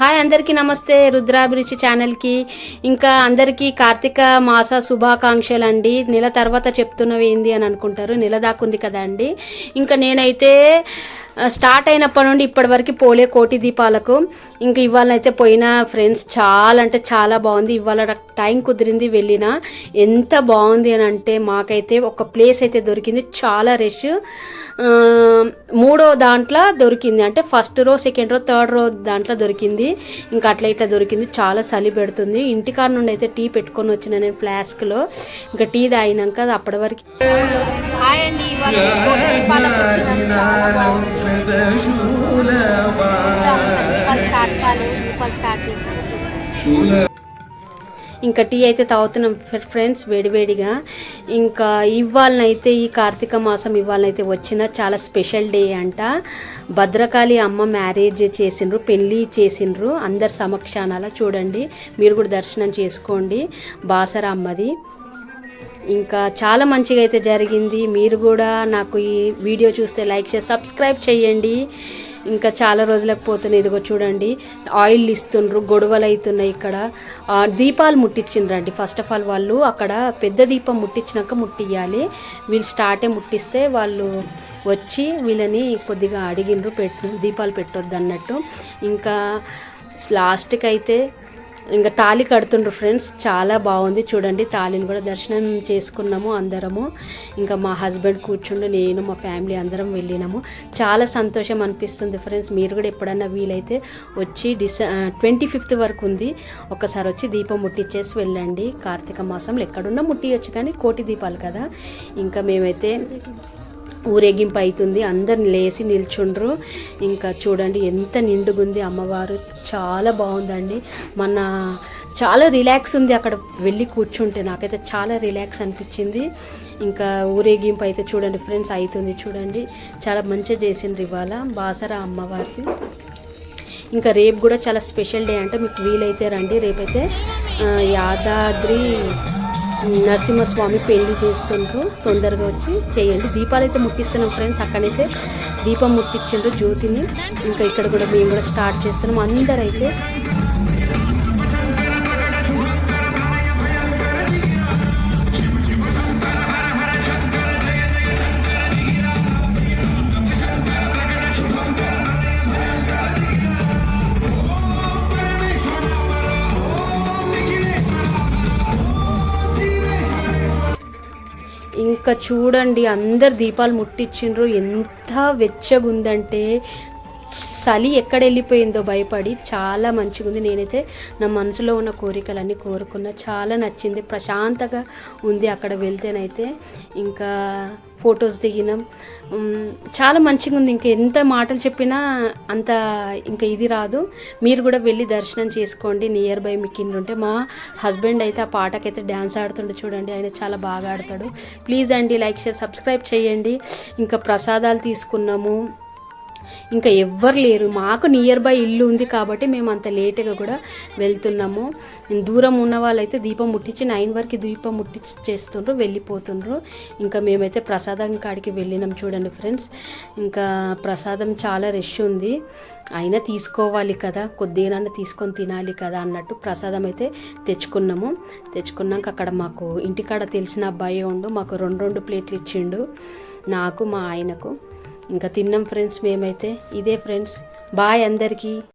Hi అందరికీ నమస్తే రుద్రాభిరుచి ఛానల్కి. ఇంకా అందరికీ కార్తీక మాస శుభాకాంక్షలు అండి. నెల తర్వాత చెప్తున్నవి ఏంది అని అనుకుంటారు. నెల దాకుంది కదా అండి. ఇంకా నేనైతే స్టార్ట్ అయినప్పటి నుండి ఇప్పటివరకు పోలే కోటి దీపాలకు. ఇంకా ఇవాళ అయితే పోయిన ఫ్రెండ్స్ చాలా అంటే చాలా బాగుంది. ఇవాళ టైం కుదిరింది వెళ్ళిన. ఎంత బాగుంది అని అంటే మాకైతే ఒక ప్లేస్ అయితే దొరికింది. చాలా రష్. మూడో దాంట్లో దొరికింది. అంటే first row second row third row దాంట్లో దొరికింది. ఇంకా అట్లా ఇట్లా దొరికింది. చాలా చలి పెడుతుంది. ఇంటికాడ నుండి అయితే టీ పెట్టుకొని వచ్చిన నేను ఫ్లాస్క్లో. ఇంకా టీ తాగినాక అది అప్పటి వరకు హాయ్ అండి. ఇవాళ చాలా బాగుంది. ఇంకా టీ అయితే తాగుతున్నాం ఫ్రెండ్స్ వేడివేడిగా. ఇంకా ఇవాళనైతే ఈ కార్తీక మాసం ఇవాళనైతే వచ్చిన చాలా స్పెషల్ డే అంట. భద్రకాళి అమ్మ మ్యారేజ్ చేసిండ్రు పెళ్ళి చేసిండ్రు. అందరి సమక్షానాల చూడండి మీరు కూడా దర్శనం చేసుకోండి. బాసర అమ్మది. ఇంకా చాలా మంచిగా అయితే జరిగింది. మీరు కూడా నాకు ఈ వీడియో చూస్తే లైక్ చేసి సబ్స్క్రైబ్ చేయండి. ఇంకా చాలా రోజులకు పోతున్నాయి. ఇదిగో చూడండి. ఆయిల్ ఇస్తుండ్రు గొడవలు అవుతున్నాయి ఇక్కడ దీపాలు ముట్టించిండ్రండి ఫస్ట్ ఆఫ్ ఆల్ వాళ్ళు అక్కడ పెద్ద దీపం ముట్టించినాక ముట్టియాలి వీళ్ళు స్టార్టే ముట్టిస్తే వాళ్ళు వచ్చి వీళ్ళని కొద్దిగా అడిగిండ్రు పెట్టు దీపాలు పెట్టొద్దు అన్నట్టు ఇంకా లాస్ట్కి అయితే ఇంకా తాళి కడుతుండ్రు ఫ్రెండ్స్. చాలా బాగుంది. చూడండి తాళిని కూడా దర్శనం చేసుకున్నాము అందరము. ఇంకా మా హస్బెండ్ కూర్చుండు నేను మా ఫ్యామిలీ అందరం వెళ్ళినాము. చాలా సంతోషం అనిపిస్తుంది ఫ్రెండ్స్. మీరు కూడా ఎప్పుడన్నా వీలైతే వచ్చి డిస ట్వంటీ ఫిఫ్త్ వరకు ఉంది. ఒకసారి వచ్చి దీపం ముట్టించేసి వెళ్ళండి. కార్తీక మాసంలో ఎక్కడున్నా ముట్టియొచ్చు కానీ కోటి దీపాలు కదా. ఇంకా మేమైతే ఊరేగింపు అవుతుంది అందరు లేచి నిల్చుండ్రు. ఇంకా చూడండి ఎంత నిండుగుంది అమ్మవారు. చాలా బాగుందండి. మన చాలా రిలాక్స్ ఉంది అక్కడ వెళ్ళి కూర్చుంటే. నాకైతే చాలా రిలాక్స్ అనిపించింది. ఇంకా ఊరేగింపు అయితే చూడండి ఫ్రెండ్స్ అవుతుంది చూడండి. చాలా మంచిగా చేసిండ్రు ఇవాళ బాసరా అమ్మవారికి ఇంకా రేపు కూడా చాలా స్పెషల్ డే అంటే మీకు వీలైతే రండి. రేపైతే యాదాద్రి నరసింహస్వామి పెళ్ళి చేస్తుండ్రు. తొందరగా వచ్చి చేయండి. దీపాలు అయితే ముట్టిస్తున్నాం ఫ్రెండ్స్ అక్కడైతే దీపం ముట్టించండు జ్యోతిని. ఇంకా ఇక్కడ కూడా మేము కూడా స్టార్ట్ చేస్తున్నాం. అందరైతే ఇంకా చూడండి అందరు దీపాలు ముట్టించిండ్రు ఎంత వెచ్చగుందంటే చలి ఎక్కడ వెళ్ళిపోయిందో భయపడి చాలా మంచిగా ఉంది నేనైతే నా మనసులో ఉన్న కోరికలన్నీ కోరుకున్నా. చాలా నచ్చింది. ప్రశాంతంగా ఉంది అక్కడ వెళ్తేనైతే. ఇంకా ఫొటోస్ దిగినాం. చాలా మంచిగా ఉంది ఇంకా ఎంత మాటలు చెప్పినా అంత ఇంకా ఇది రాదు. మీరు కూడా వెళ్ళి దర్శనం చేసుకోండి. నియర్ బై మీకు ఇండ్లు ఉంటే. మా హస్బెండ్ అయితే ఆ పాటకైతే డ్యాన్స్ ఆడుతుండే చూడండి. ఆయన చాలా బాగా ఆడతాడు. ప్లీజ్ అండి లైక్ షేర్ సబ్స్క్రైబ్ చేయండి. ఇంకా ప్రసాదాలు తీసుకున్నాము. ఇంకా ఎవ్వరు లేరు. మాకు నియర్ బై ఇల్లు ఉంది కాబట్టి మేము అంత లేటుగా కూడా వెళ్తున్నాము. దూరం ఉన్న వాళ్ళైతే దీపం ముట్టించి నైన్ వరకు దీపం ముట్టించి చేస్తుండ్రు వెళ్ళిపోతుండ్రు. ఇంకా మేమైతే ప్రసాదం కాడికి వెళ్ళినాం చూడండి ఫ్రెండ్స్ ఇంకా ప్రసాదం చాలా రష్ ఉంది. అయినా తీసుకోవాలి కదా కొద్దిగానన్నా తీసుకొని తినాలి కదా అన్నట్టు ప్రసాదం అయితే తెచ్చుకున్నాము. తెచ్చుకున్నాక అక్కడ మాకు ఇంటికాడ తెలిసిన అబ్బాయి ఉండు మాకు రెండు రెండు ప్లేట్లు ఇచ్చిండు. నాకు మా ఆయనకు. ఇంకా తిన్నాం ఫ్రెండ్స్ మేమైతే. ఇదే ఫ్రెండ్స్. బాయ్ అందరికీ.